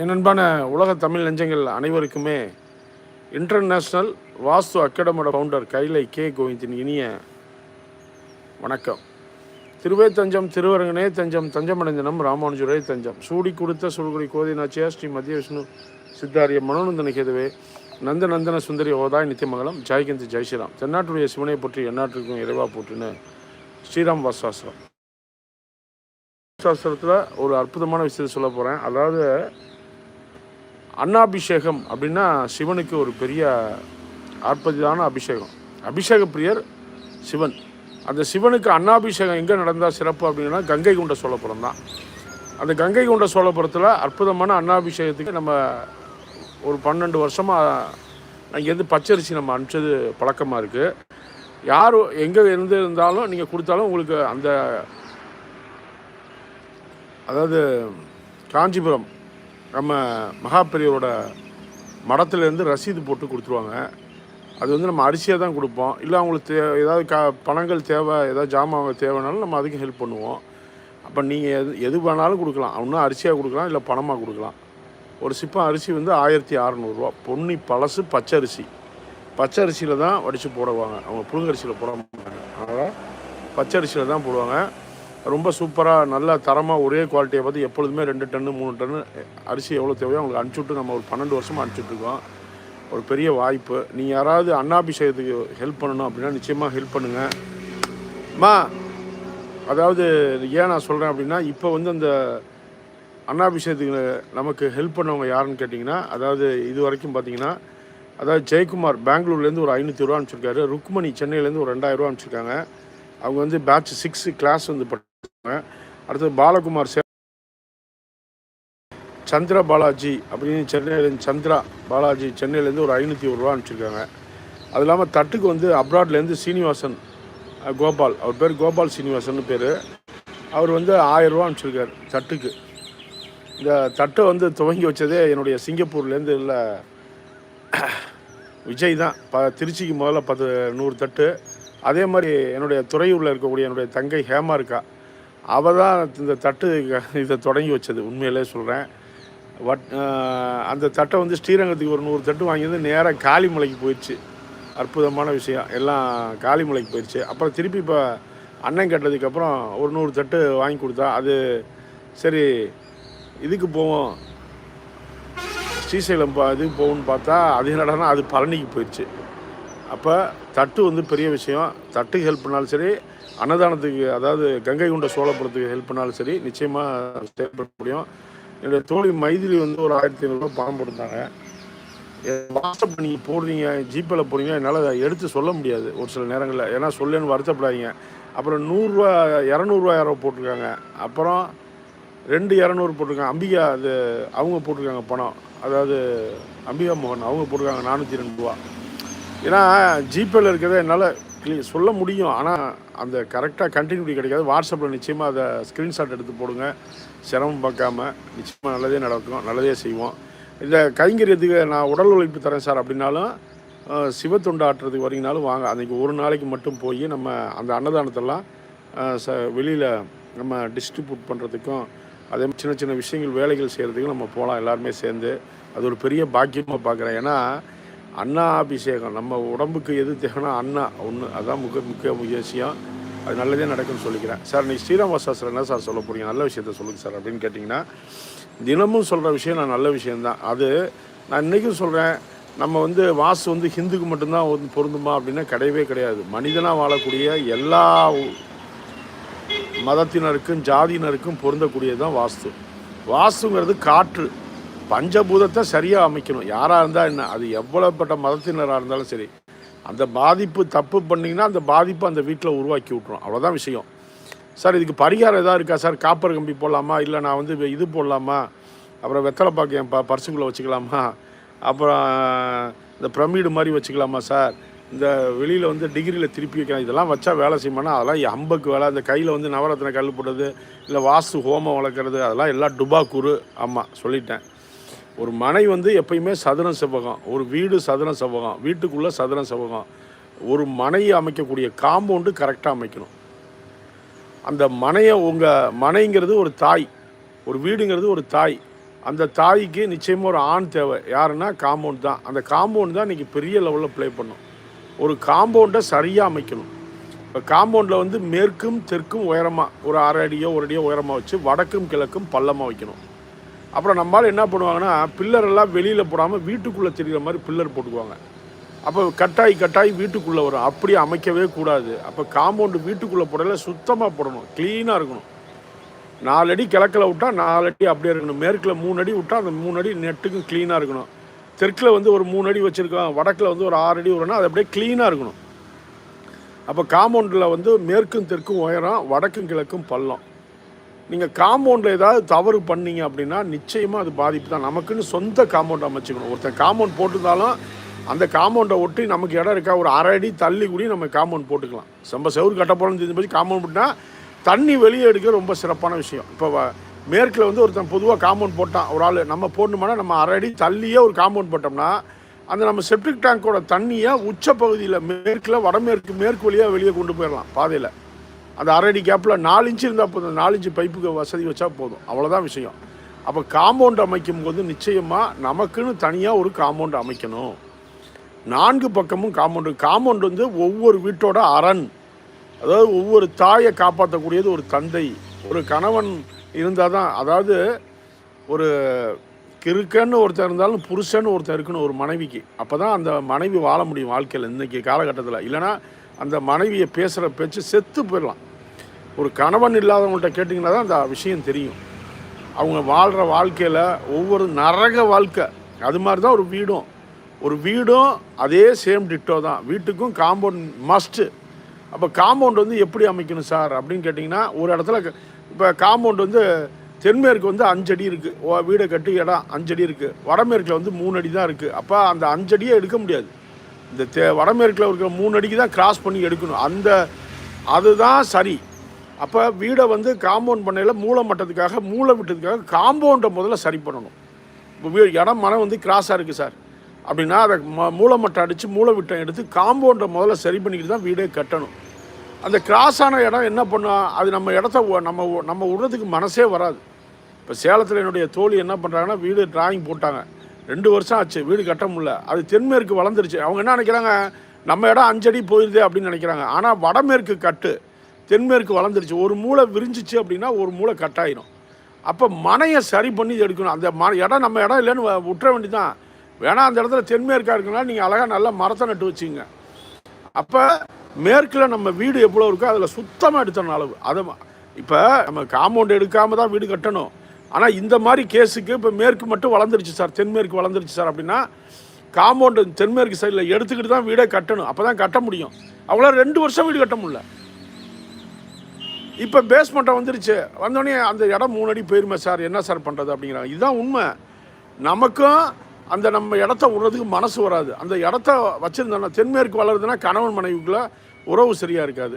என் அன்பான உலக தமிழ் நெஞ்சங்கள் அனைவருக்குமே இன்டர்நேஷ்னல் வாஸ்து அகாடமியோட ஃபவுண்டர் கைலை கே கோவிந்தின் இனிய வணக்கம். திருவே தஞ்சம் திருவரங்கனே தஞ்சம் தஞ்சமடைந்தனம் ராமானுஜரே தஞ்சம். சூடி கொடுத்த சுடுகுடி கோதி நாச்சியா ஸ்ரீ மத்திய விஷ்ணு சித்தாரிய மனோநந்த நிகேதுவே நந்த நந்தன சுந்தரி ஓதாய் நித்தியமங்கலம் ஜெயகந்த் ஜெய்ஸ்ரீராம் தென்னாட்டுடைய சிவனை பற்றி எந்நாட்டிற்கும் இறைவா போற்றுன்னு ஸ்ரீராம் வாசாஸ்திரம் சாஸ்திரத்தில் ஒரு அற்புதமான விஷயத்தை சொல்ல போகிறேன் அதாவது அன்னாபிஷேகம் அப்படின்னா சிவனுக்கு ஒரு பெரிய அற்புதமான அபிஷேகம். அபிஷேக பிரியர் சிவன். அந்த சிவனுக்கு அன்னாபிஷேகம் எங்கே நடந்தால் சிறப்பு அப்படின்னா கங்கை கொண்ட சோழபுரம் தான். அந்த கங்கை கொண்ட சோழபுரத்தில் அற்புதமான அன்னாபிஷேகத்துக்கு நம்ம ஒரு பன்னெண்டு வருஷமாக அங்கேருந்து பச்சரிசி நம்ம அனுப்பிச்சது பழக்கமாக இருக்குது யார் எங்கே இருந்து இருந்தாலும் நீங்கள் கொடுத்தாலும் உங்களுக்கு அந்த அதாவது காஞ்சிபுரம் நம்ம மகாபெரியரோட மடத்துலேருந்து ரசீது போட்டு கொடுத்துருவாங்க. அது வந்து நம்ம அரிசியாக தான் கொடுப்போம். இல்லை அவங்களுக்கு தே ஏதாவது கா பணங்கள் தேவை ஏதாவது ஜாமான் தேவைனாலும் நம்ம அதுக்கு ஹெல்ப் பண்ணுவோம். அப்போ நீங்கள் எது எது வேணாலும் கொடுக்கலாம். ஒன்றும் அரிசியாக கொடுக்கலாம் இல்லை பணமாக கொடுக்கலாம். ஒரு சிப்பம் அரிசி வந்து ஆயிரத்தி அறநூறுவா பொன்னி பழசு பச்சரிசி. பச்சரிசியில் தான் வடித்து போடுவாங்க. அவங்க புழுங்கரிசியில் போட மாட்டாங்க. அதனால் பச்சரிசியில் தான் போடுவாங்க. ரொம்ப சூப்பராக நல்ல தரமாக ஒரே குவாலிட்டியை பார்த்து எப்பொழுதுமே ரெண்டு டன்னு மூணு டன்னு அரிசி எவ்வளோ தேவையோ அவங்களுக்கு அனுப்பிச்சுட்டு நம்ம ஒரு பன்னெண்டு வருஷமாக அனுப்பிச்சுட்ருக்கோம் ஒரு பெரிய வாய்ப்பு. நீங்கள் யாராவது அன்னாபிஷேகத்துக்கு ஹெல்ப் பண்ணணும் அப்படின்னா நிச்சயமாக ஹெல்ப் பண்ணுங்கள் மா அதாவது ஏன் நான் சொல்கிறேன் அப்படின்னா இப்போ வந்து அந்த அன்னாபிஷேகத்துக்கு நமக்கு ஹெல்ப் பண்ணவங்க யாருன்னு கேட்டிங்கன்னா அதாவது இது வரைக்கும் பார்த்தீங்கன்னா அதாவது ஜெயக்குமார் பெங்களூர்லேருந்து ஒரு ஐநூற்றி ரூபா அனுப்பிச்சிருக்காரு. ருக்மணி சென்னையிலேருந்து ஒரு ரெண்டாயிரம் ரூபா அனுப்பிச்சிருக்காங்க. அவங்க வந்து பேட்ச் சிக்ஸ் கிளாஸ் வந்து பட் அடுத்தது பாலகுமார் சே சந்திரா பாலாஜி அப்படின்னு சென்னையிலேருந்து சந்திரா பாலாஜி சென்னையிலேருந்து ஒரு ஐநூற்றி ஒரு ரூபா அனுப்பிச்சிருக்காங்க அது இல்லாமல் தட்டுக்கு வந்து அப்ராட்லேருந்து சீனிவாசன் கோபால். அவர் பேர் கோபால் சீனிவாசன் பேர். அவர் வந்து ஆயிரம் ரூபா அனுப்பிச்சிருக்காரு தட்டுக்கு. இந்த தட்டை வந்து துவங்கி வச்சதே என்னுடைய சிங்கப்பூர்லேருந்து இல்லை விஜய் தான். ப திருச்சிக்கு முதல்ல பத்து நூறு தட்டு. அதே மாதிரி என்னுடைய துறையூரில் இருக்கக்கூடிய என்னுடைய தங்கை ஹேமா இருக்கா. அவள் தான் இந்த தட்டு இதை தொடங்கி வச்சது உண்மையிலே சொல்கிறேன் வட் அந்த தட்டை வந்து ஸ்ரீரங்கத்துக்கு ஒரு நூறு தட்டு வாங்கி வந்து நேராக காளிமலைக்கு போயிடுச்சு. அற்புதமான விஷயம். எல்லாம் காளிமலைக்கு போயிடுச்சு. அப்புறம் திருப்பி இப்போ அண்ணன் கேட்டதுக்கப்புறம் ஒரு நூறு தட்டு வாங்கி கொடுத்தா அது சரி இதுக்கு போவோம். ஸ்ரீசைலம் பா இதுக்கு போகும்னு பார்த்தா அது என்னடான்னா அது பழனிக்கு போயிடுச்சு. அப்போ தட்டு வந்து பெரிய விஷயம். தட்டுக்கு ஹெல்ப் பண்ணாலும் சரி அன்னதானத்துக்கு அதாவது கங்கை கொண்ட சோழபுரத்துக்கு ஹெல்ப் பண்ணாலும் சரி நிச்சயமாக செயல்பட முடியும். என்னுடைய தோழி மைதிலி வந்து ஒரு ஆயிரத்தி ஐநூறுரூவா பணம் போட்டிருந்தாங்க. வாட்ஸ்அப் நீங்கள் போடுறீங்க ஜிபேல போடுறீங்க என்னால் அதை எடுத்து சொல்ல முடியாது ஒரு சில நேரங்களில். ஏன்னா சொல்லேன்னு வருத்தப்படாதீங்க. அப்புறம் நூறுரூவா இரநூறுவா யாரோ போட்டிருக்காங்க. அப்புறம் ரெண்டு இரநூறு போட்டிருக்காங்க. அம்பிகா அது அவங்க போட்டிருக்காங்க பணம். அதாவது அம்பிகா மோகன் அவங்க போட்டிருக்காங்க நானூற்றி ரெண்டு ரூபா. ஏன்னா ஜிபேல இருக்கிறத என்னால் கிளியர் சொல்ல முடியும். ஆனால் அந்த கரெக்டாக கண்டினியூட்டி கிடைக்காது. வாட்ஸ்அப்பில் நிச்சயமாக அதை ஸ்க்ரீன்ஷாட் எடுத்து போடுங்க. சிரமம் பார்க்காம நிச்சயமாக நல்லதே நடக்கும். நல்லதே செய்வோம். இந்த கைங்கரியத்துக்கு நான் உடல் உழைப்பு தரேன் சார் அப்படின்னாலும் அஹ், வரீங்கனாலும் வாங்க. அன்றைக்கி ஒரு நாளைக்கு மட்டும் போய் நம்ம அந்த அன்னதானத்தெல்லாம் ச வெளியில் நம்ம டிஸ்ட்ரிபியூட் பண்ணுறதுக்கும் அதே மாதிரி சின்ன சின்ன விஷயங்கள் வேலைகள் செய்கிறதுக்கும் நம்ம போகலாம். எல்லாருமே சேர்ந்து. அது ஒரு பெரிய பாக்கியமாக பார்க்குறேன். ஏன்னா அண்ணா அபிஷேகம் நம்ம உடம்புக்கு எது தேவைன்னா அண்ணா ஒன்று அதான் முக்கிய முக்கிய முயற்சியம் அது நல்லதே நடக்கும்னு சொல்லிக்கிறேன். சார் நீ ஸ்ரீராம் வாசாஸ்திரம் என்ன சார் சொல்ல போகிறீங்க நல்ல விஷயத்த சொல்லுங்கள் சார் அப்படின்னு கேட்டிங்கன்னா தினமும் சொல்கிற விஷயம் நான் நல்ல விஷயம்தான். அது நான் இன்றைக்கும் சொல்கிறேன் நம்ம வந்து வாசு வந்து ஹிந்துக்கு மட்டும்தான் வந்து பொருந்துமா அப்படின்னா கிடையவே கிடையாது. மனிதனாக வாழக்கூடிய எல்லா மதத்தினருக்கும் ஜாதியினருக்கும் பொருந்தக்கூடியது தான் வாஸ்து. வாஸ்துங்கிறது காற்று. பஞ்சபூதத்தை சரியாக அமைக்கணும். யாராக இருந்தால் என்ன? அது எவ்வளோப்பட்ட மதத்தினராக இருந்தாலும் சரி. அந்த பாதிப்பு தப்பு பண்ணிங்கன்னா அந்த பாதிப்பு அந்த வீட்டில் உருவாக்கி விட்ரும் அவ்வளோதான் விஷயம். சார் இதுக்கு பரிகாரம் எதாவது இருக்கா? சார் காப்பர் கம்பி போடலாமா? இல்லை நான் வந்து இது போடலாமா? அப்புறம் வெத்தலை பாக்கு என் ப பர்சுக்குள்ளே வச்சுக்கலாமா? அப்புறம் இந்த பிரமிடு மாதிரி வச்சுக்கலாமா சார்? இந்த வெளியில் வந்து டிகிரியில் திருப்பி வைக்கலாம். இதெல்லாம் வச்சா வேலை செய்யமானா? அதெல்லாம் அம்பக்கு வேலை. இந்த கையில் வந்து நவரத்தின கல் போடுறது இல்லை வாஸ்து ஹோமம் வளர்க்குறது அதெல்லாம் எல்லாம் டுபாக்கூறு ஆமாம் சொல்லிட்டேன். ஒரு மனை வந்து எப்பயுமே சதுரம் செவ்வகம். ஒரு வீடு சதுரம் செவ்வகம். வீட்டுக்குள்ளே சதுரம் செவ்வகம். ஒரு மனையை அமைக்கக்கூடிய காம்பவுண்டு கரெக்டாக அமைக்கணும். அந்த மனையை உங்கள் மனைங்கிறது ஒரு தாய். ஒரு வீடுங்கிறது ஒரு தாய். அந்த தாய்க்கு நிச்சயமாக ஒரு ஆண் தேவை. யாருன்னா காம்பவுண்ட் தான். அந்த காம்பவுண்ட் தான் இன்றைக்கி பெரிய லெவலில் ப்ளே பண்ணும். ஒரு காம்பவுண்டை சரியாக அமைக்கணும். இப்போ காம்பவுண்டில் வந்து மேற்கும் தெற்கும் உயரமாக ஒரு அரை அடியோ ஒரு அடியோ உயரமாக வச்சு வடக்கும் கிழக்கும் பள்ளமாக வைக்கணும். அப்புறம் நம்மளால் என்ன பண்ணுவாங்கன்னா பில்லரெல்லாம் வெளியில் போடாமல் வீட்டுக்குள்ளே தெரிகிற மாதிரி பில்லர் போட்டுக்குவாங்க. அப்போ கட்டாய் கட்டாய் வீட்டுக்குள்ளே வரும். அப்படி அமைக்கவே கூடாது. அப்போ காம்பவுண்டு வீட்டுக்குள்ளே போடல சுத்தமாக போடணும். க்ளீனாக இருக்கணும். நாலு அடி கிழக்கில் விட்டால் நாலு அடி அப்படியே இருக்கணும். மேற்கில் மூணு அடி விட்டால் அந்த மூணு அடி நெட்டுக்கும் க்ளீனாக இருக்கணும். தெற்கில் வந்து ஒரு மூணு அடி வச்சுருக்கோம் வடக்கில் வந்து ஒரு ஆறு அடி வரும்னா அது அப்படியே க்ளீனாக இருக்கணும். அப்போ காம்பவுண்டில் வந்து மேற்கும் தெற்கும் உயரம் வடக்கும் கிழக்கும் பள்ளம். நீங்கள் காம்பவுண்டில் ஏதாவது தவறு பண்ணீங்க அப்படின்னா நிச்சயமாக அது பாதிப்பு தான். நமக்குன்னு சொந்த காம்பவுண்ட் அமைச்சுக்கணும். ஒருத்தன் காம்பவுண்ட் போட்டிருந்தாலும் அந்த காம்பவுண்டை ஒட்டி நமக்கு இடம் இருக்கா? ஒரு அரை அடி தள்ளி கூடி நம்ம காம்பவுண்ட் போட்டுக்கலாம். ரொம்ப செவ்வறு கட்ட தெரிஞ்சு போய் காம்பவுண்ட் போட்டால் தண்ணி வெளியே எடுக்க ரொம்ப சிறப்பான விஷயம். இப்போ மேற்கில் வந்து ஒருத்தன் பொதுவாக காம்பவுண்ட் போட்டான். ஒரு ஆள் நம்ம போடணுமானா நம்ம அரை அடி தள்ளியே ஒரு காம்பவுண்ட் போட்டோம்னா அந்த நம்ம செப்டிக் டேங்கோட தண்ணியை உச்ச பகுதியில் மேற்கில் வடமேற்கு மேற்கு வழியாக வெளியே கொண்டு போயிடலாம் பாதையில். அந்த அரடி கேப்பில் நாலு இன்ச்சு இருந்தால் போதும். நாலு இன்ச்சு பைப்புக்கு வசதி வச்சா போதும். அவ்வளோதான் விஷயம். அப்போ காம்பவுண்ட் அமைக்கும் போது நிச்சயமாக நமக்குன்னு தனியாக ஒரு காம்பவுண்ட் அமைக்கணும். நான்கு பக்கமும் காம்பவுண்டு காம்பவுண்ட் வந்து ஒவ்வொரு வீட்டோட அரண். அதாவது ஒவ்வொரு தாயை காப்பாற்றக்கூடியது ஒரு தந்தை. ஒரு கணவன் இருந்தால் தான் அதாவது ஒரு கிறுக்கன்னு ஒருத்தர் இருந்தாலும் புருஷன்னு ஒருத்தர் இருக்கணும் ஒரு மனைவிக்கு. அப்போ தான் அந்த மனைவி வாழ முடியும் வாழ்க்கையில் இன்றைக்கி காலகட்டத்தில். இல்லைன்னா அந்த மனைவியை பேசுகிற பேச்சு செத்து போயிடலாம். ஒரு கணவன் இல்லாதவங்கள்ட்ட கேட்டிங்கன்னா தான் அந்த விஷயம் தெரியும். அவங்க வாழ்கிற வாழ்க்கையில் ஒவ்வொரு நரக வாழ்க்கை. அது மாதிரி தான் ஒரு வீடும். ஒரு வீடும் அதே சேம் டிட்டோ தான். வீட்டுக்கும் காம்பவுண்ட் மஸ்ட்டு அப்போ காம்பவுண்ட் வந்து எப்படி அமைக்கணும் சார் அப்படின்னு கேட்டிங்கன்னா ஒரு இடத்துல இப்போ காம்பவுண்ட் வந்து தென்மேற்கு வந்து அஞ்சடி இருக்குது வீடை கட்டி இடம் அஞ்சடி இருக்குது வடமேற்கில் வந்து மூணு அடி தான் இருக்குது அப்போ அந்த அஞ்சடியே எடுக்க முடியாது. இந்த தே வடமேற்கில் இருக்கிற மூணு அடிக்கு தான் கிராஸ் பண்ணி எடுக்கணும். அந்த அதுதான் சரி. அப்போ வீடை வந்து காம்பவுண்ட் பண்ணையில் மூளை மட்டத்துக்காக மூளை விட்டதுக்காக காம்பவுண்டை முதல்ல சரி பண்ணணும். இப்போ வீ இடம் மனம் வந்து கிராஸாக இருக்குது சார். அப்படின்னா அதை ம மூளை மட்டம் அடித்து மூளை விட்டம் எடுத்து காம்பவுண்டை முதல்ல சரி பண்ணிக்கிட்டு தான் வீடே கட்டணும். அந்த கிராஸான இடம் என்ன பண்ணும்? அது நம்ம இடத்த நம்ம நம்ம விடுறதுக்கு மனசே வராது. இப்போ சேலத்தில் என்னுடைய தோழி என்ன பண்ணுறாங்கன்னா வீடு டிராயிங் போட்டாங்க. ரெண்டு வருஷம் ஆச்சு வீடு கட்ட முடியல. அது தென்மேற்கு வளர்ந்துருச்சு. அவங்க என்ன நினைக்கிறாங்க? நம்ம இடம் அஞ்சடி போயிருதே அப்படின்னு நினைக்கிறாங்க. ஆனால் வடமேற்கு கட்டு தென்மேற்கு வளர்ந்துருச்சு. ஒரு மூளை விரிஞ்சிச்சு அப்படின்னா ஒரு மூளை கட்டாயிடும் அப்போ மனையை சரி பண்ணி எடுக்கணும். அந்த ம இடம் நம்ம இடம் இல்லைன்னு வ- விட்டுற வேண்டிதான். வேணால் அந்த இடத்துல தென்மேற்காக இருக்குன்னா நீங்கள் அழகாக நல்லா மரத்தை நட்டு வச்சுங்க. அப்போ மேற்கில் நம்ம வீடு எவ்வளோ இருக்கோ அதில் சுத்தமாக எடுத்தணும் அளவு. அதை இப்போ நம்ம காம்பவுண்ட் எடுக்காமல் தான் வீடு கட்டணும். ஆனால் இந்த மாதிரி கேஸுக்கு இப்போ மேற்கு மட்டும் வளர்ந்துருச்சு சார். தென்மேற்கு வளர்ந்துருச்சு சார் அப்படின்னா காம்பவுண்டு தென்மேற்கு சைடில் எடுத்துக்கிட்டு தான் வீடே கட்டணும். அப்போ தான் கட்ட முடியும். அவ்வளோ ரெண்டு வருஷம் வீடு கட்ட முடியல. இப்போ பேஸ்மெண்ட்டை வந்துருச்சு. வந்தோடனே அந்த இடம் மூணு அடி போயிருமே சார். என்ன சார் பண்ணுறது அப்படிங்கிறாங்க. இதுதான் உண்மை. நமக்கும் அந்த நம்ம இடத்த விடுறதுக்கு மனசு வராது. அந்த இடத்த வச்சுருந்தோன்னா தென்மேற்கு வளருதுன்னா கணவன் மனைவிக்குள்ளே உறவு சரியாக இருக்காது.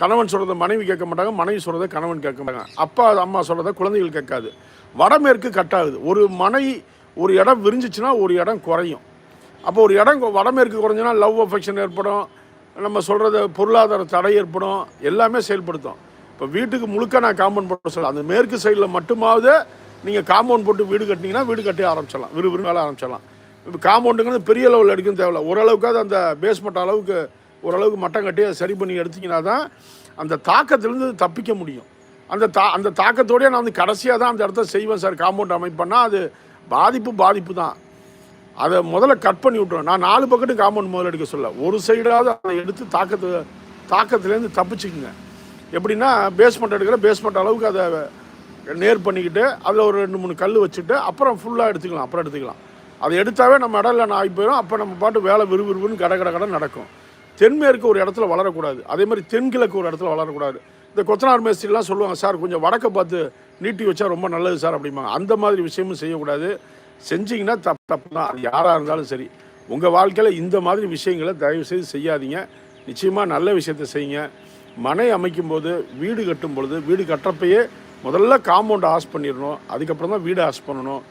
கணவன் சொல்கிறத மனைவி கேட்க மாட்டாங்க மனைவி சொல்கிறத கணவன் கேட்க மாட்டாங்க. அப்பா அம்மா சொல்கிறத குழந்தைகள் கேட்காது. வடமேற்கு கட்டாகுது. ஒரு மனை ஒரு இடம் விரிஞ்சிச்சுன்னா ஒரு இடம் குறையும். அப்போ ஒரு இடம் வடமேற்கு குறைஞ்சுன்னா லவ் அஃபெக்ஷன் ஏற்படும். நம்ம சொல்கிறத பொருளாதார தடை ஏற்படும். எல்லாமே செயல்படுத்தும். இப்போ வீட்டுக்கு முழுக்க நான் காம்பவுண்ட் போட சொல்ல அந்த மேற்கு சைடில் மட்டுமாவது நீங்கள் காம்பவுண்ட் போட்டு வீடு கட்டினீங்கன்னா வீடு கட்டி ஆரம்பிச்சிடலாம். விறுவிறு வேலை ஆரம்பிச்சிடலாம். இப்போ காம்பவுண்டுங்கிறது பெரிய லெவலில் எடுக்கணும் தேவையில்ல. ஓரளவுக்காவது அந்த பேஸ்மெண்ட் அளவுக்கு ஓரளவுக்கு மட்டம் கட்டி அதை சரி பண்ணி எடுத்தீங்கன்னா தான் அந்த தாக்கத்திலேருந்து தப்பிக்க முடியும். அந்த தா அந்த தாக்கத்தோடய நான் வந்து கடைசியாக தான் அந்த இடத்த செய்வேன் சார். காம்பவுண்ட் அமைப்பேன்னா அது பாதிப்பு பாதிப்பு தான். அதை முதல்ல கட் பண்ணி விட்ருவேன் நான் நாலு பக்கெட்டு காம்பவுண்ட் முதல்ல எடுக்க சொல்ல. ஒரு சைடாவது அதை எடுத்து தாக்கத்து தாக்கத்துலேருந்து தப்பிச்சுக்குங்க. எப்படின்னா பேஸ்மெண்ட் எடுக்கிற பேஸ்மெண்ட் அளவுக்கு அதை நேர் பண்ணிக்கிட்டு அதில் ஒரு ரெண்டு மூணு கல் வச்சுட்டு அப்புறம் ஃபுல்லாக எடுத்துக்கலாம் அப்புறம் எடுத்துக்கலாம். அதை எடுத்தாவே நம்ம இடம் இல்லைன்னு ஆகி போயிடும். அப்போ நம்ம பாட்டு வேலை விறுவிறுன்னு கட கட கடை நடக்கும். தென்மேற்கு ஒரு இடத்துல வளரக்கூடாது. அதே மாதிரி தென்கிழக்கு ஒரு இடத்துல வளரக்கூடாது. இந்த கொத்தனார் மேஸ்திரிலாம் சொல்லுவாங்க சார் கொஞ்சம் வடக்க பார்த்து நீட்டி வச்சா ரொம்ப நல்லது சார் அப்படிம்பாங்க. அந்த மாதிரி விஷயமும் செய்யக்கூடாது. செஞ்சீங்கன்னா தப்பு தப்பு தான். அது யாராக இருந்தாலும் சரி. உங்கள் வாழ்க்கையில் இந்த மாதிரி விஷயங்களை தயவு செய்து செய்யாதீங்க. நிச்சயமாக நல்ல விஷயத்தை செய்யுங்க. மனை அமைக்கும் போது வீடு கட்டும் பொழுது வீடு கட்டுறப்பையே முதல்ல காம்பவுண்டை ஆஸ் பண்ணிடணும். அதுக்கப்புறம் தான் வீடு ஆஸ் பண்ணணும்.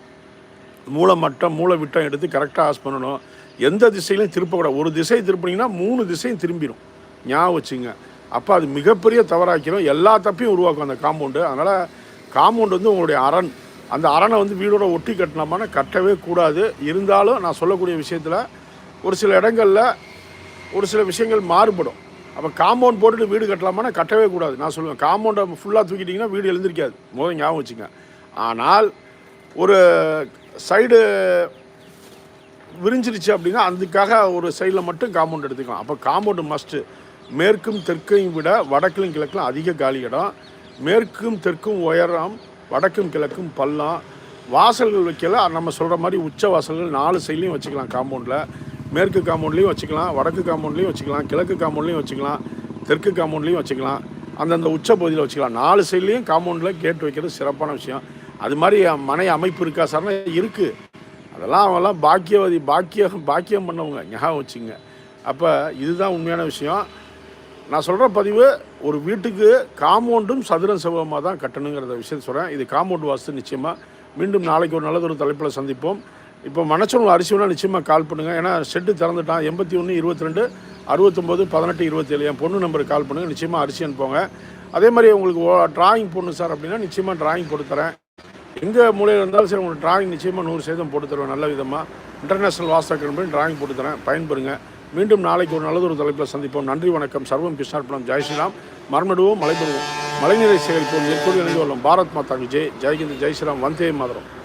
மூளை மட்டம் மூளை விட்டம் எடுத்து கரெக்டாக ஆஸ் பண்ணணும். எந்த திசையிலையும் திருப்பக்கூடாது. ஒரு திசையை திருப்பினீங்கன்னா மூணு திசையும் திரும்பிடும் ஞாபகம் வச்சுங்க. அப்போ அது மிகப்பெரிய தவறாக்கிடும் எல்லா தப்பையும் உருவாக்கும் அந்த காம்பவுண்டு அதனால் காம்பவுண்டு வந்து உங்களுடைய அரண். அந்த அரணை வந்து வீடோட ஒட்டி கட்டினோம்னா கட்டவே கூடாது. இருந்தாலும் நான் சொல்லக்கூடிய விஷயத்தில் ஒரு சில இடங்களில் ஒரு சில விஷயங்கள் மாறுபடும். அப்போ காம்பவுண்ட் போட்டுட்டு வீடு கட்டலாமான்னா கட்டவே கூடாது. நான் சொல்லுவேன். காம்பவுண்டை ஃபுல்லாக தூக்கிட்டிங்கன்னா வீடு எழுந்திருக்காது. முதல் ஞாபகம் வச்சுங்க. ஆனால் ஒரு சைடு விரிஞ்சிருச்சு அப்படின்னா அதுக்காக ஒரு சைடில் மட்டும் காம்பவுண்ட் எடுத்துக்கலாம். அப்போ காம்பவுண்டு மஸ்ட்டு மேற்கும் தெற்கையும் விட வடக்கிலும் கிழக்கிலும் அதிக காலி இடம். மேற்கும் தெற்கும் உயரம் வடக்கும் கிழக்கும் பள்ளம். வாசல்கள் வைக்கல நம்ம சொல்கிற மாதிரி உச்ச வாசல்கள் நாலு சைட்லேயும் வச்சுக்கலாம் காம்பவுண்டில் மேற்கு காம்பவுண்ட்லேயும் வச்சுக்கலாம் வடக்கு காம்பவுண்ட்லேயும் வச்சுக்கலாம் கிழக்கு காம்பவுண்ட்லேயும் வச்சுக்கலாம் தெற்கு காம்பவுண்ட்லேயும் வச்சுக்கலாம். அந்தந்த உச்ச பகுதியில் வச்சுக்கலாம். நாலு சைட்லேயும் காம்பவுண்டில் கேட் வைக்கிறது சிறப்பான விஷயம். அது மாதிரி மனை அமைப்பு இருக்கா சார்னா இருக்குது அதெல்லாம் அவங்கெல்லாம் பாக்கியவதி பாக்கியம் பாக்கியம் பண்ணவங்க ஞாபகம் வச்சுங்க. அப்போ இதுதான் உண்மையான விஷயம். நான் சொல்கிற பதிவு ஒரு வீட்டுக்கு காம்பவுண்டும் சதுரம் செவ்வமாக தான் கட்டணுங்கிறத விஷயத்தை சொல்கிறேன் இது காம்பவுண்ட் வாஸ்து நிச்சயமாக மீண்டும் நாளைக்கு ஒரு நல்லது ஒரு தலைப்பில் சந்திப்போம். இப்போ மனச்சொல் அரிசி நிச்சயமாக கால் பண்ணுங்கள் ஏன்னா ஷெட்டு திறந்துட்டான். எண்பத்தி ஒன்று இருபத்தி ரெண்டு அறுபத்தொம்போது பதினெட்டு இருபத்தேழு. என் பொண்ணு நம்பருக்கு கால் பண்ணுங்கள் நிச்சயமாக அரிசி அனுப்புங்க அதே மாதிரி உங்களுக்கு ட்ராயிங் போடணும் சார் அப்படின்னா நிச்சயமாக ட்ராயிங் போட்டு தரேன். எங்கே மூலையில் இருந்தாலும் சரி உங்களுக்கு டிராயிங் நிச்சயமாக நூறு சதவீதம் போட்டு தருவேன் நல்ல விதமாக இன்டர்நேஷனல் வாஸ்து அகாடமி டிராயிங் போட்டு தரேன். பயன்பெறுங்க. மீண்டும் நாளைக்கு ஒரு நல்லதொரு தலைப்பில் சந்திப்போம். நன்றி வணக்கம். சர்வம் கிருஷ்ணார்பணம். ஜெய் ஸ்ரீராம். மரமிடுவோம் மலைபெறுவோம். மழைநீரை சேகரிப்போம். எப்போது இணைந்து கொள்ளும் பாரத் மாதா விஜய் ஜெய்ஹிந்த் ஜெய் ஸ்ரீராம். வந்தே மாதரம்.